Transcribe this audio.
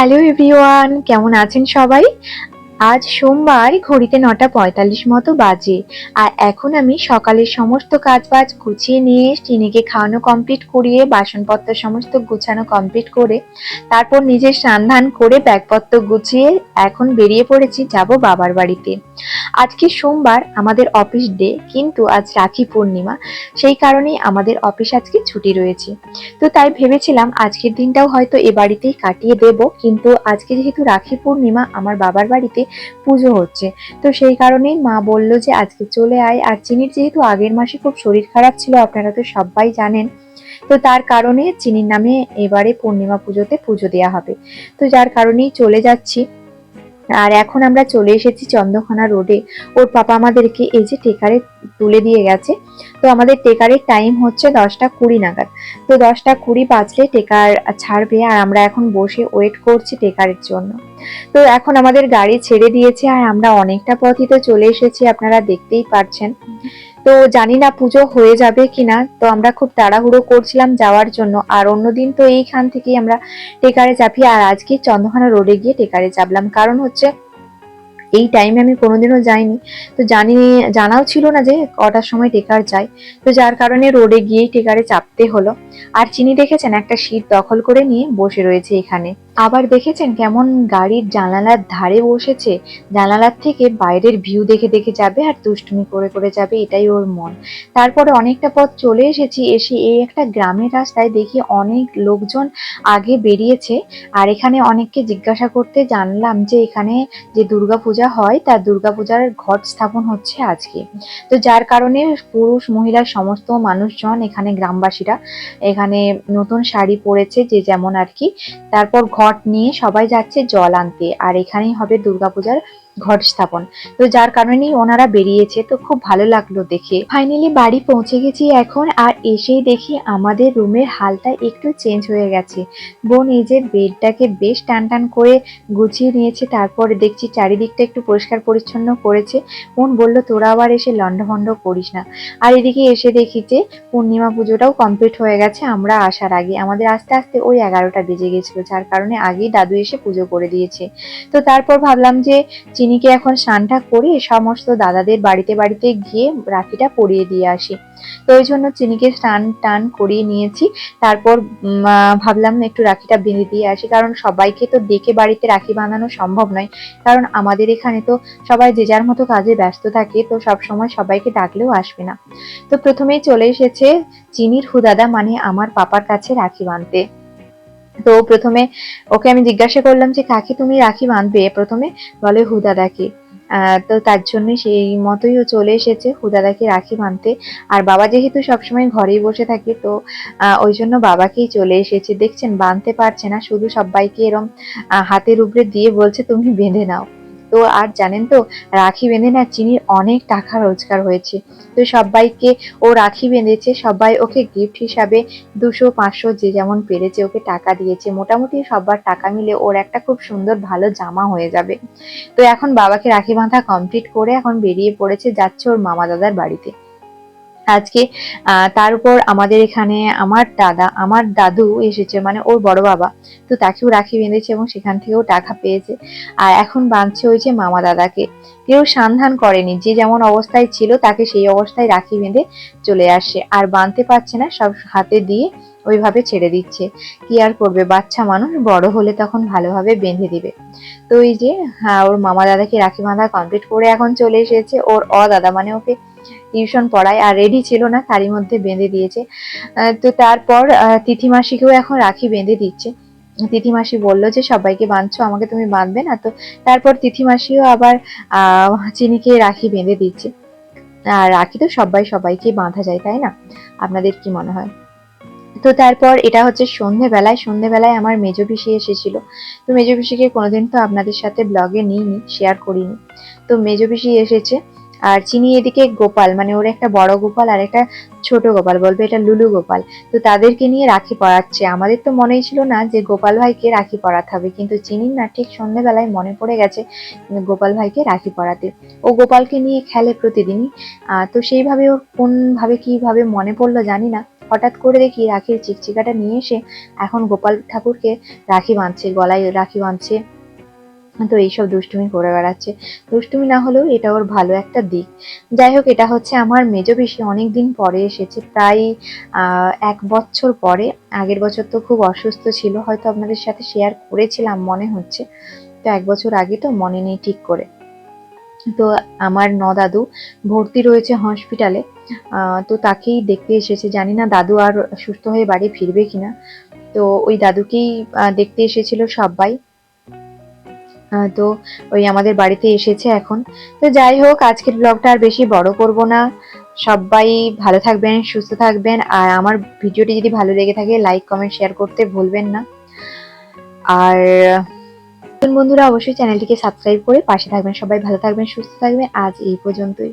Hello everyone কেমন আছেন সবাই? আজ সোমবার ঘড়িতে নটা পঁয়তাল্লিশ মতো বাজে। আর এখন আমি সকালের সমস্ত কাজ বাজ গুছিয়ে নিয়ে টিনিকে খাওয়ানো কমপ্লিট করিয়ে, বাসনপত্র সমস্ত গুছানো কমপ্লিট করে, তারপর নিজের স্নান করে ব্যাগপত্র গুছিয়ে এখন বেরিয়ে পড়েছি যাব বাবার বাড়িতে। আজকে সোমবার আমাদের অফিস ডে কিন্তু আজ রাখি পূর্ণিমা। সেই কারণেই আমাদের অফিস আজকে ছুটি রয়েছে। তো তাই ভেবেছিলাম আজকের দিনটাও হয়তো এ বাড়িতেই কাটিয়ে দেব, কিন্তু আজকে যেহেতু রাখি পূর্ণিমা, আমার বাবার বাড়িতে পুজো হচ্ছে। তো সেই কারণেই মা বলল যে, আজকে চলে আয়। আর চিনির যেহেতু আগের মাসে খুব শরীর খারাপ ছিল, আপনারা তো সবাই জানেন, তো তার কারণে চিনির নামে এবারে পূর্ণিমা পুজোতে পুজো দেওয়া হবে। তো যার কারণেই চলে যাচ্ছি। আর এখন আমরা চলে এসেছি চন্দ্রকোনা রোডে। ওর পাপা আমাদেরকে এই যে টেকারে তুলে দিয়ে গেছে। তো আমাদের টেকারের টাইম হচ্ছে দশটা কুড়ি নাগাদ। তো দশটা কুড়ি বাজলে টেকার ছাড়বে আর আমরা এখন বসে ওয়েট করছি টেকারের জন্য। তো এখন আমাদের গাড়ি ছেড়ে দিয়েছে আর আমরা অনেকটা পথই তো চলে এসেছি, আপনারা দেখতেই পারছেন। তো জানি না পুজো হয়ে যাবে কিনা, তো আমরা খুব তাড়াহুড়ো করছিলাম যাওয়ার জন্য। আর অন্যদিন তো এইখান থেকেই আমরা টেকারে চাপি, আর আজকে চন্দ্রখানা রোডে গিয়ে টেকারে চাপলাম। কারণ হচ্ছে, এই টাইমে আমি কোনোদিনও যাইনি। তো জানি, জানাও ছিল না যে কটার সময় টেকার যায়। তো যার কারণে রোডে গিয়েই টেকারে চাপতে হলো। আর চিনি দেখেছেন, একটা সিট দখল করে নিয়ে বসে রয়েছে এখানে। আবার দেখেছেন কেমন গাড়ির জানালার ধারে বসেছে? জানালার থেকে বাইরের ভিউ দেখে দেখে যাবে আর দুষ্টুমি করে করে যাবে, এটাই ওর মন। তারপরে অনেকটা পথ চলে এসেছি, এসে এই একটা গ্রামের রাস্তায় দেখি অনেক লোকজন আগে বেরিয়েছে আর এখানে অনেককে জিজ্ঞাসা করতে জানলাম যে এখানে যে দুর্গাপূজা হয় তার দুর্গাপূজার ঘট স্থাপন হচ্ছে আজকে। তো যার কারণে পুরুষ, মহিলা, সমস্ত মানুষজন এখানে গ্রামবাসীরা এখানে নতুন শাড়ি পরেছে যে যেমন আর কি। তারপর ঘট নিয়ে সবাই যাচ্ছে জল আনতে। আর এখানেই হবে দুর্গাপূজার ঘট স্থাপন। তো যার কারণেই ওনারা বেরিয়েছে, তো খুব ভালো লাগল দেখে। ফাইনালি বাড়ি পৌঁছে গেছি এখন, আর এসেই দেখি আমাদের রুমের হালটা একটু চেঞ্জ হয়ে গেছে। বোন এই যে বেডটাকে বেশ টান টান করে গুছিয়ে নিয়েছে, তারপরে দেখছি চারিদিকটা একটু পরিষ্কার পরিচ্ছন্ন করেছে। বোন বলল তোরা আবার এসে লন্ডভন্ড করিস না। আর এদিকে এসে দেখি যে পূর্ণিমা পুজোটাও কমপ্লিট হয়ে গেছে আমরা আসার আগে। আমাদের আস্তে আস্তে ওই এগারোটা বেজে গেছিল, যার কারণে আগেই দাদু এসে পুজো করে দিয়েছে। তো তারপর ভাবলাম যে চিনিকে এখন স্নানটা করিয়ে সমস্ত দাদাদের বাড়িতে বাড়িতে গিয়ে রাখিটা পরিয়ে দিয়ে আসি। তো ওই জন্য চিনিকে স্নান টান করিয়ে নিয়েছি, তারপর ভাবলাম একটু রাখিটা বেঁধে দিয়ে আসি। কারণ সবাইকে তো ডেকে বাড়িতে রাখি বাঁধানো সম্ভব নয়। কারণ আমাদের এখানে তো সবাই যে যার মতো কাজে ব্যস্ত থাকে, তো সব সময় সবাইকে ডাকলেও আসবে না। তো প্রথমেই চলে এসেছে চিনির হুদাদা মানে আমার পাপার কাছে রাখি বাঁধতে। তো প্রথমে ওকে আমি জিজ্ঞাসা করলাম যে কাকে তুমি রাখি বাঁধবে? প্রথমে বলে হুদাদাকে আহ, তো তার জন্য সেই মতোই ও চলে এসেছে হুদাদাকে রাখি বাঁধতে। আর বাবা যেহেতু সবসময় ঘরেই বসে থাকে তো ওই জন্য বাবাকেই চলে এসেছে। দেখছেন বাঁধতে পারছে না শুধু সবাইকে এরম হাতের উপরে দিয়ে বলছে তুমি বেঁধে নাও। তো আর জানেন তো, রাখি বেঁধে না চিনির অনেক টাকা রোজগার হয়েছে। তো সবাইকে ও রাখি বেঁধেছে, সবাই ওকে গিফট হিসাবে দুশো, পাঁচশো যে যেমন পেরেছে ওকে টাকা দিয়েছে। মোটামুটি সবার টাকা মিলে ওর একটা খুব সুন্দর ভালো জামা হয়ে যাবে। তো এখন বাবাকে রাখি বাঁধা কমপ্লিট করে এখন বেরিয়ে পড়েছে, যাচ্ছে ওর মামা দাদার বাড়িতে। আজকে তার উপর আমাদের এখানে আমার দাদা, আমার দাদু এসেছে মানে ওর বড় বাবা। তো তাকেও রাখি বেঁধেছে এবং সেখান থেকেও টাকা পেয়েছে। আর এখন বাঁধছে ওই যে মামা দাদাকে। কেউ সন্ধান করেনি, যে যেমন অবস্থায় ছিল, তাকে সেই অবস্থায় রাখি বেঁধে চলে আসে আর বাঁধতে পারছে না, সব হাতে দিয়ে ওইভাবে ছেড়ে দিচ্ছে। কি আর করবে? বাচ্চা মানুষ, বড় হলে তখন ভালোভাবে বেঁধে দিবে। তো এই যে হ্যাঁ ওর মামা দাদাকে রাখি বাঁধা কমপ্লিট করে এখন চলে এসেছে। ওর অ দাদা মানে ওকে টিউশন পড়ায় আর রেডি ছিল না তারই মধ্যে বেঁধে দিয়েছে। তো তারপর আহ, তিথি মাসিকেও এখন রাখি বেঁধে দিচ্ছে। তিথি মাসি বলল যে সবাইকে বাঁধছো আমাকে তুমি বাঁধবে না। তো তারপর তিথি মাসিও আবার চিনিকে রাখি বেঁধে দিচ্ছে। আর রাখি তো সবাই সবাইকে বাঁধা যায় তাই না? আপনাদের কি মনে হয়? তো তারপর এটা হচ্ছে সন্ধেবেলায়। সন্ধেবেলায় আমার মেজো পিসি এসেছিল। তো মেজো পিসিকে কোনোদিন তো আপনাদের সাথে ব্লগে নিইনি শেয়ার করিনি। তো মেজো পিসি এসেছে। আর চিনি এদিকে গোপাল মানে ওর একটা বড় গোপাল আর একটা ছোট গোপাল, বলবে এটা লুলু গোপাল। তো তাদেরকে নিয়ে রাখি পড়াচ্ছে। আমাদের তো মনেই ছিল না যে গোপাল ভাইকে রাখি পড়াতে হবে, কিন্তু চিনির না ঠিক সন্ধ্যেবেলায় মনে পড়ে গেছে গোপাল ভাইকে রাখি পড়াতে। ও গোপালকে নিয়ে খেলে প্রতিদিনই। তো সেইভাবে ওর কোন ভাবে কীভাবে মনে পড়ল জানি না। হঠাৎ করে দেখি রাখির চিকচিকাটা নিয়ে এসে এখন গোপাল ঠাকুরকে রাখি বাঁধছে, গলায় রাখি বাঁধছে। তো এইসব দুষ্টুমি করে বেড়াচ্ছে। দুষ্টুমি না হলেও এটা ওর ভালো একটা দিক। যাই হোক, এটা হচ্ছে আমার মেজ পিসি অনেক দিন পরে এসেছে, প্রায় এক বছর পরে। আগের বছর তো খুব অসুস্থ ছিল, হয়তো আপনাদের সাথে শেয়ার করেছিলাম, মনে হচ্ছে। তো এক বছর আগে তো মনে নেই ঠিক করে। তো আমার ন দাদু ভর্তি রয়েছে হসপিটালে তো তাকেই দেখতে এসেছে। জানি না দাদু আর সুস্থ হয়ে বাড়ি ফিরবে কিনা। তো ওই দাদুকেই দেখতে এসেছিল সবাই। তো ওই আমাদের বাড়িতে এসেছে এখন। তো যাই হোক, আজকের ব্লগটা আর বেশি বড় করব না। সবাই ভালো থাকবেন, সুস্থ থাকবেন, আর আমার ভিডিওটি যদি ভালো লেগে থাকে লাইক কমেন্ট শেয়ার করতে ভুলবেন না। আর বন্ধুরা অবশ্যই চ্যানেলটিকে সাবস্ক্রাইব করে পাশে থাকবেন। সবাই ভালো থাকবেন, সুস্থ থাকবেন। আজ এই পর্যন্তই।